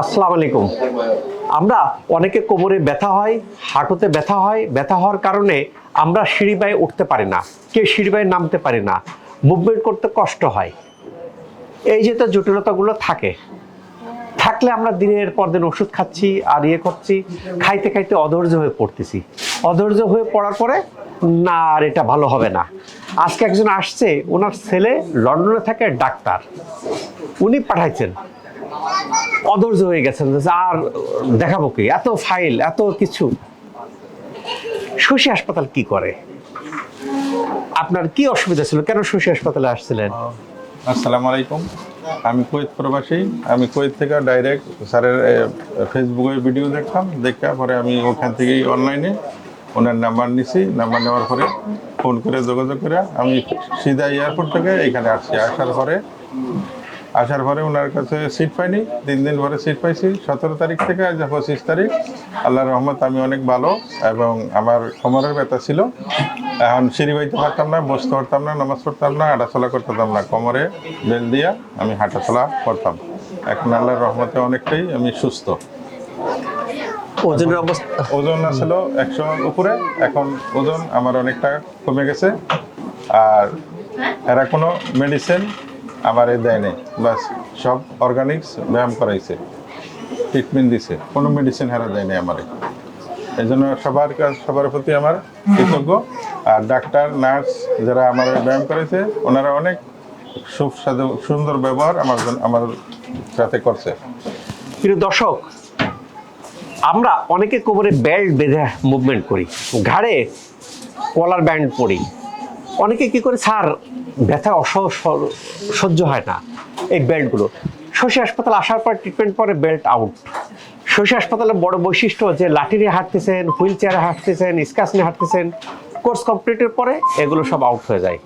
আসসালামু আলাইকুম। আমরা অনেকে কোমরে ব্যথা হয়, হাঁটুতে ব্যথা হয়, ব্যথা হওয়ার কারণে আমরা সিঁড়ি বায়ে উঠতে পারি না, কেউ সিঁড়ি বায়ে নামতে পারি না মুভমেন্ট করতে কষ্ট হয়। এই যে তো জটিলতাগুলো থাকে, থাকলে আমরা দিনের পর দিন ওষুধ খাচ্ছি আর ইয়ে করছি, খাইতে খাইতে অধৈর্য হয়ে পড়তেছি। অধৈর্য হয়ে পড়ার পরে না আর এটা ভালো হবে না। আজকে একজন আসছে, ওনার ছেলে লন্ডনে থাকে, ডাক্তার। উনি পাঠাইছেন। অধৈর্য হয়ে গেছেন আর দেখাবো কি? এত ফাইল, এত কিছু। শশী হাসপাতাল কি করে? আপনার কি অসুবিধা ছিল? কেন শশী হাসপাতালে আসছিলেন? আসসালামু আলাইকুম। আমি কুয়েত প্রবাসী। আমি কুয়েত থেকে ডাইরেক্ট স্যারের ফেসবুকে ভিডিও দেখলাম দেখা পরে আমি ওখান থেকেই অনলাইনে ওনার নাম্বার নিছি। নাম্বার নেওয়ার পরে ফোন করে যোগাযোগ করে আমি সিধা এয়ারপোর্ট থেকে এখানে আসছি। আসার পরে আসার পরে ওনার কাছে সিট পাইনি তিন দিন পরে সিট পাইছি। সতেরো তারিখ থেকে আজ পঁচিশ তারিখ। আল্লাহ রহমত আমি অনেক ভালো এবং আমার কোমরের ব্যথা ছিল। এখন সিঁড়ি বাইতে পারতাম না বসতে পারতাম না নামাজ পড়তাম না হাঁটাচলা করতাম না। কোমরে বেল দিয়া আমি হাঁটাচলা করতাম। এখন আল্লাহর রহমতে অনেকটাই আমি সুস্থ। ওজনের অবস্থা ওজন আসলো একশো উপরে এখন ওজন আমার অনেকটা কমে গেছে। আর এরা কোনো মেডিসিন আমার এ দেয় নাই। বাস, সব অর্গানিক্স ব্যায়াম করাইছে। ট্রিটমেন্ট দিছে। কোনো মেডিসিন হেরা দেয় নাই আমার। এই জন্য সবার সবার প্রতি আমার কৃতজ্ঞ। আর ডাক্তার নার্স যারা আমার ব্যায়াম করেছে ওনারা অনেক সুস্বাদু, সুন্দর ব্যবহার আমার আমার সাথে করছে। প্রিয় দর্শক, আমরা অনেকে কোমরে বেল্ট বেঁধে মুভমেন্ট করি। ঘাড়ে কলার ব্যান্ড পরি। অনেকে কি করে, স্যার ব্যথা সহ্য হয় না এই বেল্টগুলো। শশী হাসপাতাল আসার পর ট্রিটমেন্ট পরে বেল্ট আউট শশী হাসপাতালের বড় বৈশিষ্ট্য যে লাঠি নিয়ে হাঁটতেছেন হুইল চেয়ারে হাঁটতেছেন স্কাচ নিয়ে হাঁটতেছেন, কোর্স কমপ্লিটের পরে এগুলো সব আউট হয়ে যায়।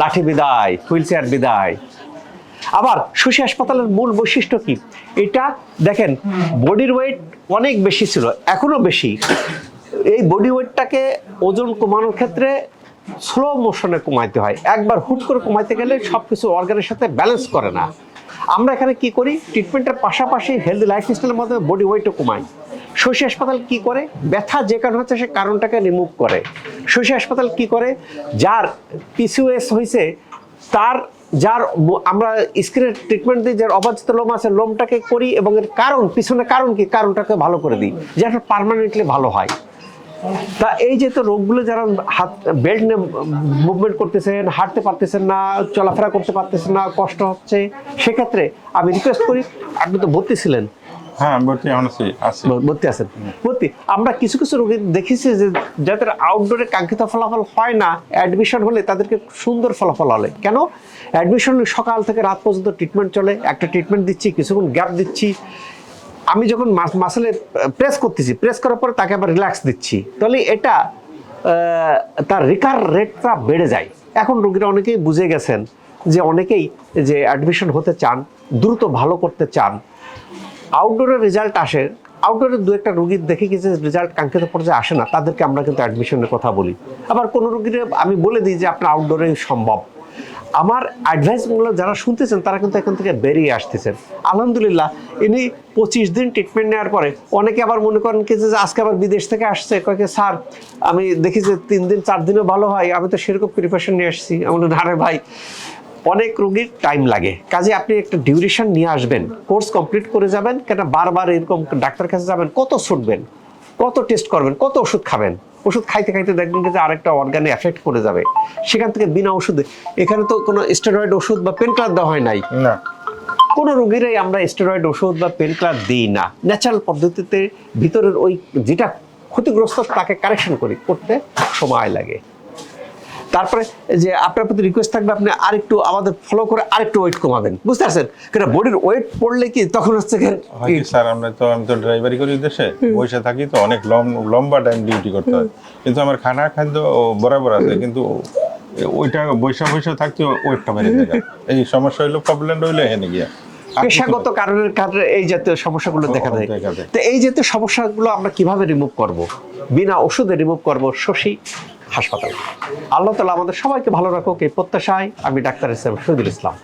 লাঠি বিদায় হুইল চেয়ার বিদায়। আবার শশী হাসপাতালের মূল বৈশিষ্ট্য কি? এটা দেখেন, বডির ওয়েট অনেক বেশি ছিল, এখনও বেশি। এই বডি ওয়েটটাকে ওজন কমানোর ক্ষেত্রে স্লো মোশনে কমাইতে হয়। একবার হুট করে কমাইতে গেলে সব কিছু অর্গানের সাথে ব্যালেন্স করে না। আমরা এখানে কি করি? ট্রিটমেন্টের পাশাপাশি হেলদি লাইফস্টাইলের মাধ্যমে বডি ওয়েটও কমাই শশী হাসপাতাল কি করে? ব্যথা যে কারণ হচ্ছে সে কারণটাকে রিমুভ করে। শশী হাসপাতাল কি করে? যার পিসিওএস হয়েছে তার যার আমরা স্ক্রিনের ট্রিটমেন্ট দিই, যার অবাঞ্ছিত লোম আছে, লোমটাকে করি এবং এর কারণ, পিছনে কারণ কি? কারণটাকে ভালো করে দিই যেটা পার্মানেন্টলি ভালো হয়। তা এই যে তো রোগগুলো যারা হাত বেল্ট নিয়ে মুভমেন্ট করতেছেন হাঁটতে পারতেছেন না চলাফেরা করতে পারতেছেন না কষ্ট হচ্ছে সেক্ষেত্রে আমি রিকোয়েস্ট করি আপনি তো ভর্তি ছিলেন। হ্যাঁ ভর্তি আছি আছি। ভর্তি আছেন। ভর্তি। আমরা কিছু কিছু রোগী দেখেছি যে যাদের আউটডোরে কাঙ্ক্ষিত ফলাফল হয় না অ্যাডমিশন হলে তাদেরকে সুন্দর ফলাফল হলে কেন? অ্যাডমিশন সকাল থেকে রাত পর্যন্ত ট্রিটমেন্ট চলে একটা ট্রিটমেন্ট দিচ্ছি কিছুক্ষণ গ্যাপ দিচ্ছি আমি যখন মাসেলে প্রেস করতেছি প্রেস করার পরে তাকে আবার রিল্যাক্স দিচ্ছি। তাহলে এটা তার রিকার রেটটা বেড়ে যায়। এখন রোগীরা অনেকেই বুঝে গেছেন যে অনেকেই যে অ্যাডমিশন হতে চান, দ্রুত ভালো করতে চান আউটডোরের রেজাল্ট আসে। আউটডোরের দু একটা রুগীর দেখে যে রেজাল্ট কাঙ্ক্ষিত পর্যায়ে আসে না, তাদেরকে আমরা কিন্তু অ্যাডমিশনের কথা বলি। আবার কোনো রুগীর আমি বলে দিই যে আপনার আউটডোরে সম্ভব। আমার অ্যাডভাইসগুলো যারা শুনতেছেন, তারা কিন্তু এখান থেকে বেরিয়ে আসতেছেন। আলহামদুলিল্লাহ, ইনি পঁচিশ দিন ট্রিটমেন্ট নেওয়ার পরে, অনেকে আবার মনে করেন কি যে আজকে আবার বিদেশ থেকে আসছে কয়েকে স্যার, আমি দেখি যে তিন দিন, চার দিনও ভালো হয়, আমি তো সেরকম প্রিপারেশন নিয়ে আসছি। আমি আরে ভাই, অনেক রোগীর টাইম লাগে। কাজে আপনি একটা ডিউরেশন নিয়ে আসবেন কোর্স কমপ্লিট করে যাবেন, কেন বারবার এরকম ডাক্তার কাছে যাবেন, কত ছুটবেন কত টেস্ট করবেন, কত ওষুধ খাবেন? ওষুধ খাইতে খাইতে দেখবেন যে আরেকটা অর্গানে এফেক্ট করে যাবে। সেখান থেকে বিনা ওষুধে এখানে তো কোনো স্টেরয়েড ওষুধ বা পেন ক্লার দেওয়া হয় নাই। না। কোনো রোগীরাই আমরা স্টেরয়েড ওষুধ বা পেন ক্লার দিই না। ন্যাচারাল পদ্ধতিতে ভিতরের ওই যেটা ক্ষতিগ্রস্ত তাকে কারেকশন করি করতে সময় লাগে। তারপরে যে আপনার প্রতি রিকোয়েস্ট থাকবে আপনি আরেকটু আমাদের ফলো করে আরেকটু ওয়েট কমাবেন। বুঝতে পারছেন? কেন বডির ওয়েট পড়লে কি তখন হচ্ছে কি হয় কি স্যার আমরা তো আমি তো ড্রাইভারি করি দেশে। বসে থাকি তো অনেক লম- লম্বা টাইম ডিউটি করতে হয়। কিন্তু আমার খানা খাদ্য বরাবর আছে কিন্তু ওইটা বৈশা বৈশা থাকতে ওয়েটটা বেড়ে যায়। এই সমস্যা হইল প্রবলেম রইল এখানে গিয়া। পেশাগত কারণের কারণে এই জাতীয় সমস্যাগুলো দেখা দেয়। তো এই জাতীয় সমস্যাগুলো আমরা কীভাবে রিমুভ করব? বিনা ওষুধে রিমুভ করব? শশী হাসপাতাল। আল্লাহ তালা আমাদের সবাইকে ভালো রাখুক এই প্রত্যাশায় আমি ডাক্তার হিসেবে শহীদুল ইসলাম।